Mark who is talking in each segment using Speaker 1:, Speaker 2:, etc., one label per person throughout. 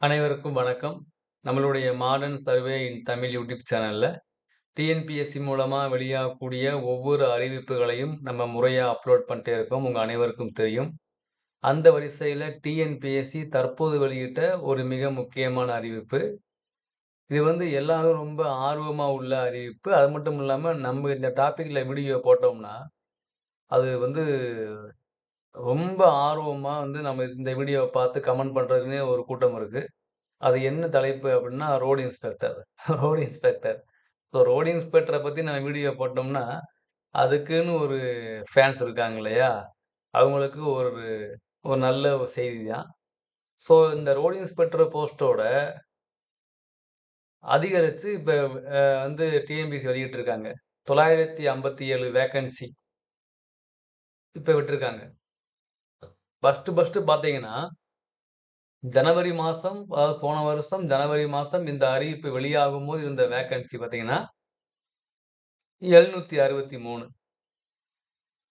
Speaker 1: அனைவருக்கும் வணக்கம். நம்மளுடைய modern survey in Tamil YouTube சேனலில் டிஎன்பிஎஸ்சி மூலமாக வெளியாகக்கூடிய ஒவ்வொரு அறிவிப்புகளையும் நம்ம முறையாக அப்லோட் பண்ணிட்டே இருக்கோம். உங்கள் அனைவருக்கும் தெரியும். அந்த வரிசையில் டிஎன்பிஎஸ்சி தற்போது வெளியிட்ட ஒரு மிக முக்கியமான அறிவிப்பு. இது வந்து எல்லாரும் ரொம்ப ஆர்வமாக உள்ள அறிவிப்பு. அது மட்டும் இல்லாமல் நம்ம இந்த டாப்பிக்கில் வீடியோ போட்டோம்னா, அது வந்து ரொம்ப ஆர்வமா வந்து நம்ம இந்த வீடியோவை பார்த்து கமெண்ட் பண்றதுக்குன்னே ஒரு கூட்டம் இருக்கு. அது என்ன தலைப்பு அப்படின்னா road inspector. Road inspector. So road இன்ஸ்பெக்டரை பத்தி நம்ம வீடியோ போட்டோம்னா, அதுக்குன்னு ஒரு ஃபேன்ஸ் இருக்காங்க இல்லையா? அவங்களுக்கு ஒரு ஒரு நல்ல ஒரு செய்தி தான். ஸோ இந்த ரோடு இன்ஸ்பெக்டர் போஸ்ட்டோட அதிகரித்து இப்போ வந்து டிஎம்பிசி வெளியிட்டிருக்காங்க. 957 வேக்கன்சி. இப்போ விட்டுருக்காங்க ஃபஸ்ட்டு ஃபஸ்ட்டு பார்த்தீங்கன்னா ஜனவரி மாதம் போன வருஷம் ஜனவரி மாதம் இந்த அறிவிப்பு வெளியாகும்போது இருந்த வேக்கன்சி பார்த்தீங்கன்னா 763.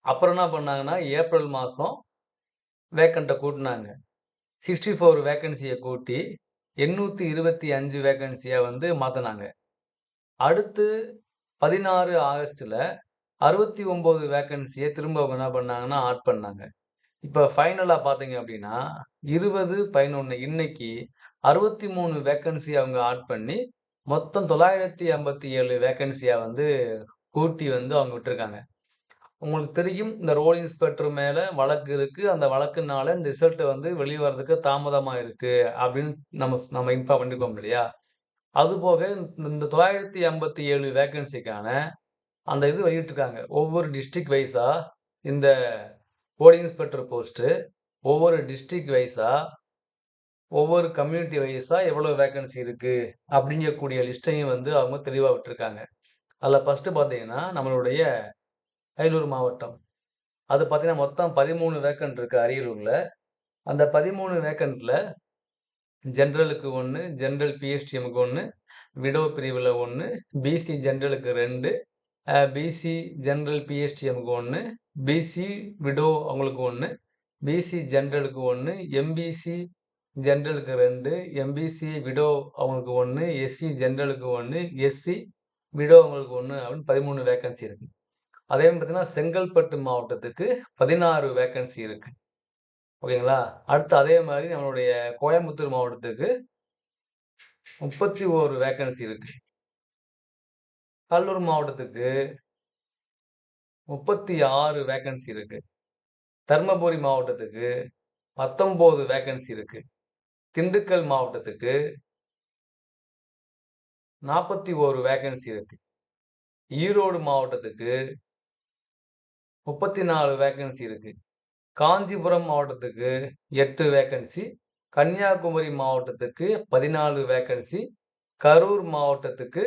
Speaker 1: அப்புறம் என்ன பண்ணாங்கன்னா, ஏப்ரல் மாதம் வேக்கண்ட்டை கூட்டினாங்க சிக்ஸ்டி ஃபோர் வேக்கன்சியை கூட்டி எண்ணூற்றி இருபத்தி அஞ்சு வேக்கன்சியை வந்து மாற்றினாங்க அடுத்து பதினாறு ஆகஸ்ட்டில் அறுபத்தி ஒம்பது வேக்கன்சியை திரும்ப அவங்க என்ன பண்ணாங்கன்னா, ஆட் பண்ணாங்க. இப்போ ஃபைனலாக பார்த்தீங்க அப்படின்னா இருபது பதினொன்று இன்னைக்கு 63 வேக்கன்சி அவங்க ஆட் பண்ணி, மொத்தம் தொள்ளாயிரத்தி எண்பத்தி ஏழு வேக்கன்சியாக வந்து கூட்டி வந்து அவங்க விட்டுருக்காங்க உங்களுக்கு தெரியும் இந்த ரோல் இன்ஸ்பெக்டர் மேலே வழக்கு இருக்கு. அந்த வழக்குனால இந்த ரிசல்ட் வந்து வெளியே வர்றதுக்கு தாமதமாக இருக்குது அப்படின்னு நம்ம ஸ் நம்ம இன்ஃபார்ம் பண்ணிக்கோம் இல்லையா? அதுபோக இந்த 957 வேக்கன்சிக்கான அந்த இது வெளியிட்டிருக்காங்க. ஒவ்வொரு டிஸ்ட்ரிக்ட் வைஸாக இந்த ரோட் இன்ஸ்பெக்டர் போஸ்ட்டு ஒவ்வொரு டிஸ்ட்ரிக் வைஸாக ஒவ்வொரு கம்யூனிட்டி வைஸாக எவ்வளோ வேக்கன்சி இருக்குது அப்படிங்கக்கூடிய லிஸ்ட்டையும் வந்து அவங்க தெளிவாக விட்டிருக்காங்க. அதில் ஃபஸ்ட்டு பார்த்தீங்கன்னா, நம்மளுடைய அரியலூர் மாவட்டம். அது பார்த்தீங்கன்னா, மொத்தம் 13 வேக்கன்ட் இருக்குது அரியலூரில் அந்த பதிமூணு வேக்கண்ட்டில் ஜென்ரலுக்கு ஒன்று ஜென்ரல் பிஎஸ்டிஎம்க்கு ஒன்று விடோ பிரிவில் ஒன்று பிசி ஜென்ரலுக்கு ரெண்டு பிசி ஜென்ரல் பிஎஸ்டிஎம்க்கு ஒன்று பிசி விடோ அவங்களுக்கு ஒன்று பிசி ஜென்ரலுக்கு ஒன்று எம்பிசி ஜென்ரலுக்கு ரெண்டு எம்பிசி விடோ அவங்களுக்கு ஒன்று எஸ்சி ஜென்ரலுக்கு ஒன்று எஸ்சி விடோ அவங்களுக்கு ஒன்று அப்படின்னு பதிமூணு வேக்கன்சி இருக்கு. அதே மாதிரி பார்த்தீங்கன்னா, செங்கல்பட்டு மாவட்டத்துக்கு 16 வேக்கன்சி இருக்கு. ஓகேங்களா? அடுத்து அதே மாதிரி நம்மளுடைய கோயம்புத்தூர் மாவட்டத்துக்கு 31 வேக்கன்சி இருக்குது கடலூர் மாவட்டத்துக்கு 36 வேக்கன்சி இருக்கு. தர்மபுரி மாவட்டத்துக்கு 19 வேக்கன்சி இருக்கு. திண்டுக்கல் மாவட்டத்துக்கு 41 வேக்கன்சி இருக்கு. ஈரோடு மாவட்டத்துக்கு 34 வேக்கன்சி இருக்கு. காஞ்சிபுரம் மாவட்டத்துக்கு எட்டு வேக்கன்சி. கன்னியாகுமரி மாவட்டத்துக்கு 14 வேக்கன்சி. கரூர் மாவட்டத்துக்கு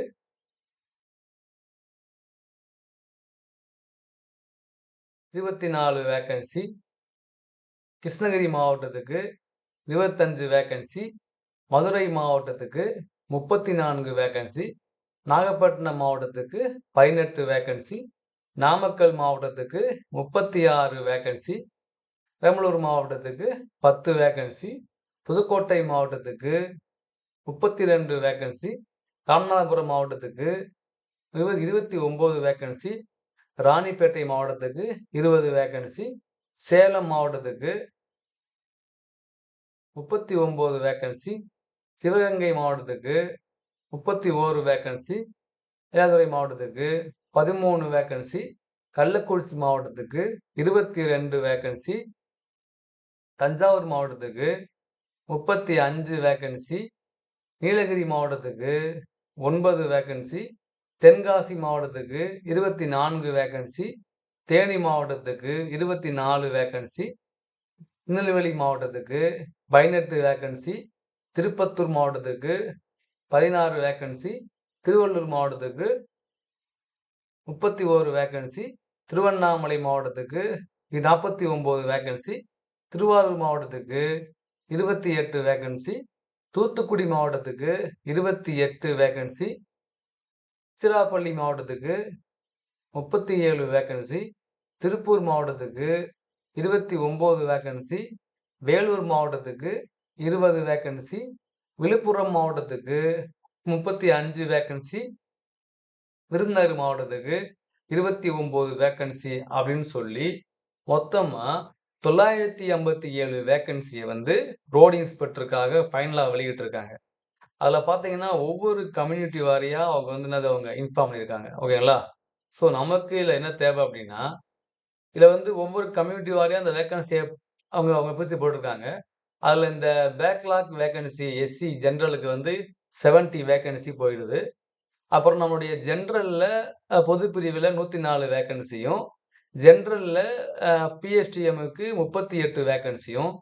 Speaker 1: இருபத்தி நாலு வேக்கன்சி. கிருஷ்ணகிரி மாவட்டத்துக்கு 25 வேக்கன்சி. மதுரை மாவட்டத்துக்கு 34 வேக்கன்சி. நாகப்பட்டினம் மாவட்டத்துக்கு 18 வேக்கன்சி. நாமக்கல் மாவட்டத்துக்கு 36 வேக்கன்சி. பெரம்பலூர் மாவட்டத்துக்கு 10 வேக்கன்சி. புதுக்கோட்டை மாவட்டத்துக்கு 32 வேக்கன்சி. ராமநாதபுரம் மாவட்டத்துக்கு இருபத்தி ஒம்பது வேக்கன்சி. ராணிப்பேட்டை மாவட்டத்துக்கு 20 வேக்கன்சி. சேலம் மாவட்டத்துக்கு 39 வேக்கன்சி. சிவகங்கை மாவட்டத்துக்கு 31 வேக்கன்சி. ஏதுரை மாவட்டத்துக்கு 13 வேக்கன்சி. கள்ளக்குறிச்சி மாவட்டத்துக்கு 22 வேக்கன்சி. தஞ்சாவூர் மாவட்டத்துக்கு 35 வேக்கன்சி. நீலகிரி மாவட்டத்துக்கு ஒன்பது வேக்கன்சி. தென்காசி மாவட்டத்துக்கு 24 வேக்கன்சி. தேனி மாவட்டத்துக்கு 24 வேக்கன்சி. திருநெல்வேலி மாவட்டத்துக்கு 18 வேக்கன்சி. திருப்பத்தூர் மாவட்டத்துக்கு 16 வேக்கன்சி. திருவள்ளூர் மாவட்டத்துக்கு 31 வேக்கன்சி. திருவண்ணாமலை மாவட்டத்துக்கு 49 வேக்கன்சி. திருவாரூர் மாவட்டத்துக்கு 28 வேக்கன்சி. தூத்துக்குடி மாவட்டத்துக்கு 28 வேக்கன்சி. திருச்சிராப்பள்ளி மாவட்டத்துக்கு 37 வேக்கன்சி. திருப்பூர் மாவட்டத்துக்கு 29 வேக்கன்சி. வேலூர் மாவட்டத்துக்கு 20 வேக்கன்சி. விழுப்புரம் மாவட்டத்துக்கு முப்பத்தி அஞ்சு வேக்கன்சி விருதுநகர் மாவட்டத்துக்கு இருபத்தி ஒம்பது வேக்கன்சி அப்படின்னு சொல்லி மொத்தமாக தொள்ளாயிரத்தி ஐம்பத்தி ஏழு வேக்கன்சியை வந்து ரோடு இன்ஸ்பெக்டருக்காக ஃபைனலாக வெளியிட்டிருக்காங்க அதில் பார்த்தீங்கன்னா ஒவ்வொரு கம்யூனிட்டி வாரியாக அவங்க வந்து என்னது அவங்க இன்ஃபார்ம் பண்ணியிருக்காங்க. ஓகேங்களா ஸோ நமக்கு இதில் என்ன தேவை அப்படின்னா இதில் வந்து ஒவ்வொரு கம்யூனிட்டி வாரியாக அந்த வேக்கன்சியை அவங்க அவங்க பிரித்து போட்டிருக்காங்க. அதில் இந்த பேக்லாக் வேக்கன்சி எஸ்சி ஜென்ரலுக்கு வந்து செவன்ட்டி வேக்கன்சி போயிடுது. அப்புறம் நம்முடைய ஜென்ரலில் பொதுப்பிரிவில் நூற்றி நாலு வேக்கன்சியும் ஜென்ரலில் பிஎஸ்டிஎம்முக்கு முப்பத்தி எட்டு வேக்கன்சியும்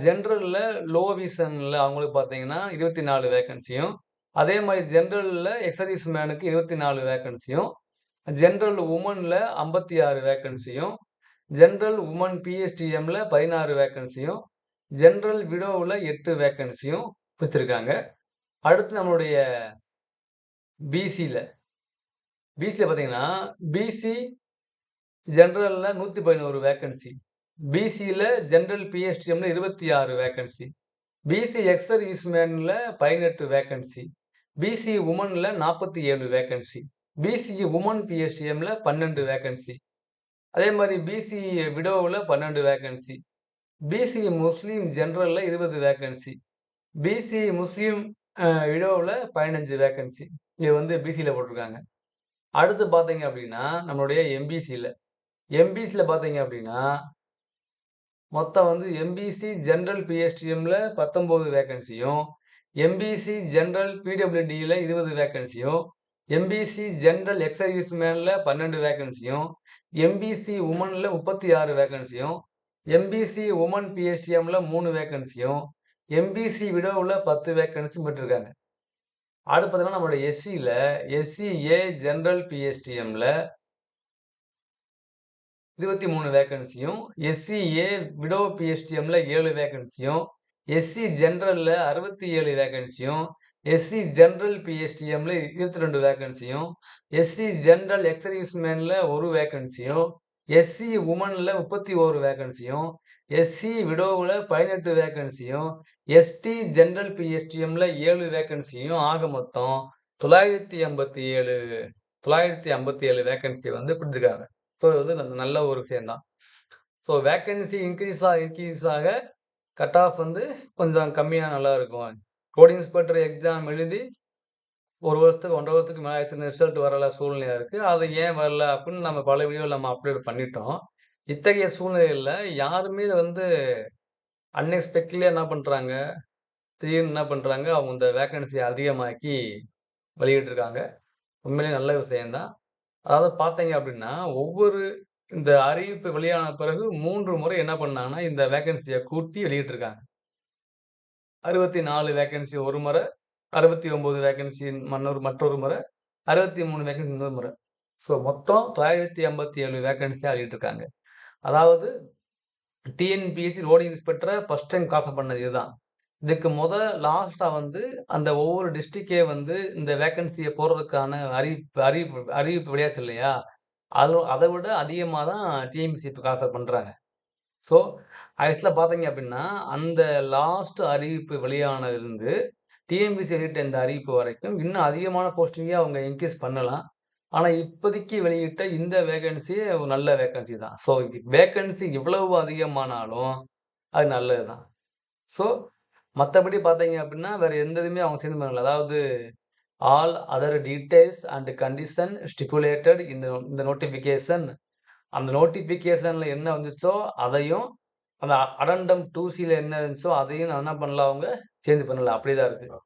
Speaker 1: ஜென்ரலில் லோ விசனில் அவங்களுக்கு பார்த்தீங்கன்னா இருபத்தி நாலு வேக்கன்சியும் அதே மாதிரி ஜென்ரலில் எக்ஸர்வீஸ் மேனுக்கு இருபத்தி நாலு வேக்கன்சியும் ஜென்ரல் உமனில் ஐம்பத்தி ஆறு வேக்கன்சியும் ஜென்ரல் உமன் பிஎஸ்டிஎம்மில் பதினாறு வேக்கன்சியும் ஜென்ரல் விடோவில் எட்டு வேக்கன்சியும் வச்சுருக்காங்க அடுத்து நம்மளுடைய பிசியில் பிசியில் பார்த்தீங்கன்னா பிசி ஜென்ரலில் நூற்றி பதினோரு வேக்கன்சி பிசியில் ஜென்ரல் பிஎஸ்டிஎம்ல இருபத்தி ஆறு வேக்கன்சி பிசி எக்ஸ் சர்வீஸ்மேனில் பதினெட்டு வேக்கன்சி பிசி உமனில் நாற்பத்தி ஏழு வேக்கன்சி பிசி உமன் பிஎஸ்டிஎம்ல பன்னெண்டு வேக்கன்சி அதே மாதிரி பிசி விடோவில் பன்னெண்டு வேக்கன்சி பிசி முஸ்லீம் ஜென்ரலில் இருபது வேக்கன்சி பிசி முஸ்லீம் விடோவில் பதினஞ்சு வேக்கன்சி இது வந்து பிசியில் போட்டிருக்காங்க அடுத்து பார்த்தீங்க அப்படின்னா நம்மளுடைய எம்பிசியில் எம்பிசியில் பார்த்தீங்க அப்படின்னா மொத்தம் வந்து எம்பிசி ஜென்ரல் பிஎஸ்டிஎம்மில் பத்தொம்போது வேக்கன்சியும் எம்பிசி ஜென்ரல் பிடபிள்யூடியில் இருபது வேக்கன்சியும் எம்பிசி ஜென்ரல் எக்ஸ் சர்வீஸ்மேனில் பன்னெண்டு வேக்கன்சியும் எம்பிசி உமனில் முப்பத்தி ஆறு வேக்கன்சியும் எம்பிசி உமன் பிஎஸ்டிஎம்மில் மூணு வேக்கன்சியும் எம்பிசி விடோவில் பத்து வேக்கன்சியும் பெற்றிருக்காங்க. அடுத்து பார்த்தீங்கன்னா நம்மளோட எஸ்சியில் எஸ்சிஏ ஜென்ரல் பிஎஸ்டிஎம்மில் இருபத்தி மூணு வேக்கன்சியும் எஸ்சிஏ விடோ பிஎஸ்டிஎம்ல ஏழு வேகன்சியும் எஸ்சி ஜென்ரலில் அறுபத்தி ஏழு வேக்கன்சியும் எஸ்சி ஜென்ரல் பிஎஸ்டிஎம்ல இருபத்தி ரெண்டு வேக்கன்சியும் எஸ்சி ஜென்ரல் எக்ஸர்வீஸ்மேனில் ஒரு வேக்கன்சியும் எஸ்சி உமனில் முப்பத்தி ஓரு வேகன்சியும் எஸ்சி விடோவில் பதினெட்டு வேக்கன்சியும் எஸ்டி ஜென்ரல் பிஎஸ்டிஎம்ல ஏழு வேக்கன்சியும் ஆக மொத்தம் தொள்ளாயிரத்தி ஐம்பத்தி ஏழு தொள்ளாயிரத்தி ஐம்பத்தி ஏழு வேகன்சி வந்து கொடுத்துருக்காங்க. ஸோ இது நல்ல ஒரு விஷயந்தான் ஸோ வேக்கன்சி இன்க்ரீஸ் ஆக இன்க்ரீஸ் ஆக கட் ஆஃப் வந்து கொஞ்சம் கம்மியாக நல்லா இருக்கும். கோடிங் இன்ஸ்பெக்டர் எக்ஸாம் எழுதி ஒரு வருஷத்துக்கு ஒன்றரை வருஷத்துக்கு மேலே ஆயிடுச்சு. ரிசல்ட் வரல சூழ்நிலையாக இருக்குது அது ஏன் வரல அப்படின்னு நம்ம பல வீடியோவில் நம்ம அப்லோட் பண்ணிட்டோம். இத்தகைய சூழ்நிலையில் யாருமே வந்து அன்எக்ஸ்பெக்ட்லியாக என்ன பண்ணுறாங்க திடீர்னு என்ன பண்ணுறாங்க அவங்க இந்த வேக்கன்சியை அதிகமாக்கி வெளியிட்டிருக்காங்க. உண்மையிலேயே நல்ல விஷயந்தான் அதாவது பார்த்தீங்க அப்படின்னா ஒவ்வொரு இந்த அறிவிப்பு வெளியான பிறகு மூன்று முறை என்ன பண்ணாங்கன்னா இந்த வேக்கன்சியை கூட்டி வெளியிட்டிருக்காங்க. அறுபத்தி நாலு வேக்கன்சி ஒரு முறை அறுபத்தி ஒம்பது வேகன்சி மன்னொரு மற்றொரு முறை அறுபத்தி மூணு வேக்கன்சி இன்னொரு முறை. ஸோ மொத்தம் தொள்ளாயிரத்தி ஐம்பத்தி ஏழு வேகன்சியாக வெளியிட்டிருக்காங்க. அதாவது டிஎன்பிஎஸ்சி ரோடிங் இன்ஸ்பெக்டரை ஃபஸ்ட் டைம் காஃபர் பண்ணது இதுதான். இதுக்கு முத லாஸ்ட்டாக வந்து அந்த ஒவ்வொரு டிஸ்ட்ரிக்டே வந்து இந்த வேக்கன்சியை போடுறதுக்கான அறிவிப்பு அறிவிப்பு அறிவிப்பு விளையாச்சு இல்லையா அது அதை விட அதிகமாக தான் டிஎம்பிசி இப்போ காஃபர் பண்ணுறாங்க ஸோ ஆக்சுவலாக பார்த்தீங்க அப்படின்னா அந்த லாஸ்ட் அறிவிப்பு வெளியானதுலேருந்து டிஎம்பிசி வெளியிட்ட இந்த அறிவிப்பு வரைக்கும் இன்னும் அதிகமான போஸ்டிங்கே அவங்க இன்க்ரீஸ் பண்ணலாம். ஆனால் இப்போதைக்கு வெளியிட்ட இந்த வேகன்சி ஒரு நல்ல வேகன்சி தான். ஸோ வேகன்சி எவ்வளவு அதிகமானாலும் அது நல்லது தான் ஸோ மற்றபடி பார்த்தீங்க அப்படின்னா வேறு எந்த இதுவுமே அவங்க சேர்ந்து பண்ணல. அதாவது all other details and condition stipulated இந்த இந்த நோட்டிஃபிகேஷன் அந்த நோட்டிஃபிகேஷனில் என்ன வந்துச்சோ அதையும் அந்த அடண்டம் டூ சியில் என்ன இருந்துச்சோ அதையும் நான் என்ன பண்ணல அவங்க சேஞ்ச் பண்ணல. அப்படியே தான் இருக்குது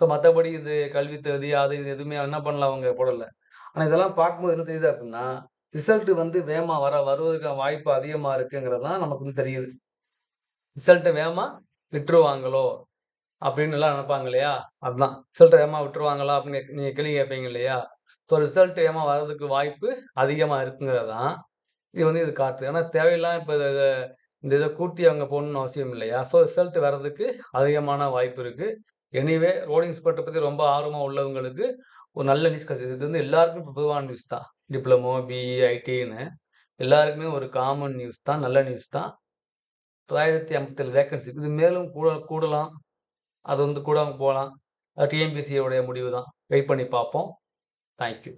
Speaker 1: ஸோ மற்றபடி இது கல்வி தகுதி அது இது எதுவுமே என்ன பண்ணல அவங்க போடலை. ஆனால் இதெல்லாம் பார்க்கும்போது என்ன தெரியுது அப்படின்னா ரிசல்ட் வந்து வேகமாக வர வருவதற்கான வாய்ப்பு அதிகமாக இருக்குங்கிறது தான் நமக்கு வந்து தெரியுது. ரிசல்ட்டை வேகமாக விட்டுருவாங்களோ அப்படின்னு எல்லாம் நினைப்பாங்க இல்லையா? அதுதான். ரிசல்ட் ஏமா விட்டுருவாங்களா அப்படின்னு நீங்கள் கேள்வி கேட்பீங்க இல்லையா? ஸோ ரிசல்ட் ஏமா வர்றதுக்கு வாய்ப்பு அதிகமாக இருக்குங்கிறது தான் இது வந்து இது காட்டு. ஏன்னா தேவையில்லாம் இப்போ இதை இந்த இதை கூட்டி அவங்க போகணுன்னு அவசியம் இல்லையா? ஸோ ரிசல்ட் வர்றதுக்கு அதிகமான வாய்ப்பு இருக்குது எனிவே ரோடிங் ஸ்பெட்டை பற்றி ரொம்ப ஆர்வமாக உள்ளவங்களுக்கு ஒரு நல்ல நியூஸ் கிடைச்சது இது வந்து எல்லாருக்கும் இப்போ பொதுவான நியூஸ் தான். டிப்ளமோ பிஇ ஐடின்னு எல்லாருக்குமே ஒரு காமன் நியூஸ் தான் நல்ல நியூஸ் தான். தொள்ளாயிரத்தி ஐம்பத்தேழு வேக்கன்சி இது மேலும் கூட கூடலாம். அது வந்து கூட அவங்க போகலாம் டிஎன்பிசியோடைய முடிவு தான் வெயிட் பண்ணி பார்ப்போம். தேங்க்யூ